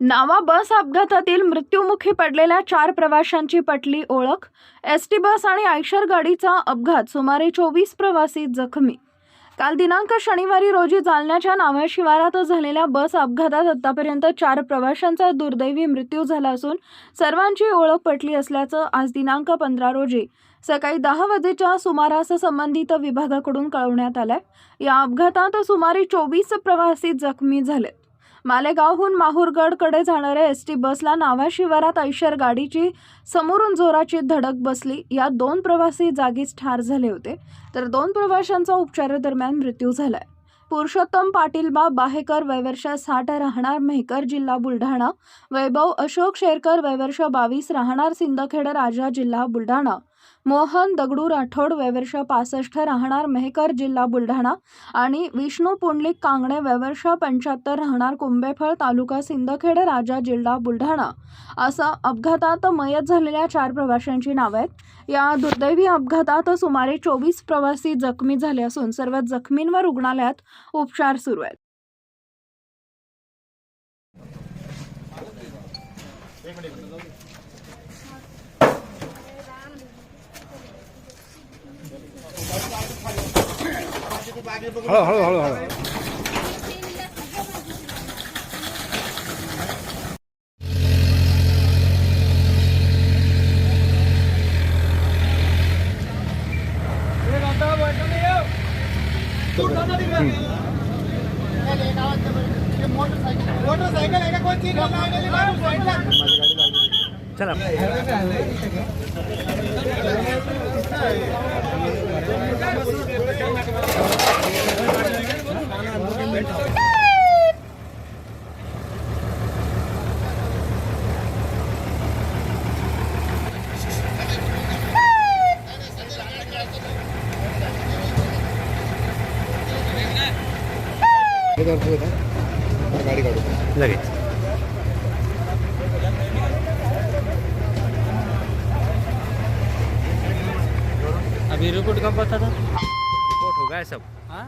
नावा बस अपघातातील मृत्युमुखी पडलेल्या चार प्रवाशांची पटली ओळख एस टी बस आणि आयशर गाडीचा अपघात सुमारे चोवीस प्रवासी जखमी. काल दिनांक शनिवारी रोजी जालन्याच्या नाव्या शिवारात झालेल्या बस अपघातात आतापर्यंत चार प्रवाशांचा दुर्दैवी मृत्यू झाला असून सर्वांची ओळख पटली असल्याचं आज दिनांक पंधरा रोजी सकाळी दहा वाजेच्या सुमारास संबंधित विभागाकडून कळवण्यात आलंय. या अपघातात सुमारे चोवीस प्रवासी जखमी झाले. मालेगावहून माहूरगडकडे जाणाऱ्या एस टी बसला नाव्या शिवारात ऐशर गाडीची समोरून जोराची धडक बसली. यात दोन प्रवासी जागीच ठार झाले होते. तर दोन प्रवाशांचा उपचारादरम्यान मृत्यू झालाय. पुरुषोत्तम पाटील बाब बाहेकर वयवर्ष साठ राहणार मेहकर जिल्हा बुलढाणा. वैभव अशोक शेरकर वयवर्ष बावीस राहणार सिंदखेड राजा जिल्हा बुलढाणा. मोहन दगडू राठोड वयवर्ष पासष्ट राहणार मेहकर जिल्हा बुलढाणा आणि विष्णू पुंडलिक कांगणे वयवर्ष पंच्याहत्तर राहणार कुंभेफळ तालुका सिंदखेड राजा जिल्हा बुलढाणा. असं अपघातात मयत झालेल्या चार प्रवाशांची नावं आहेत. या दुर्दैवी अपघातात सुमारे चोवीस प्रवासी जखमी झाले असून सर्व जखमींवर रुग्णालयात उपचार सुरू आहेत. हळू हळू हळू हळू. मोटरसाइकिल आहे का कोणती चला. गाडी काढू लगेच अभी रिपोर्ट कब बता था रिपोर्ट हो गया सब हाँ?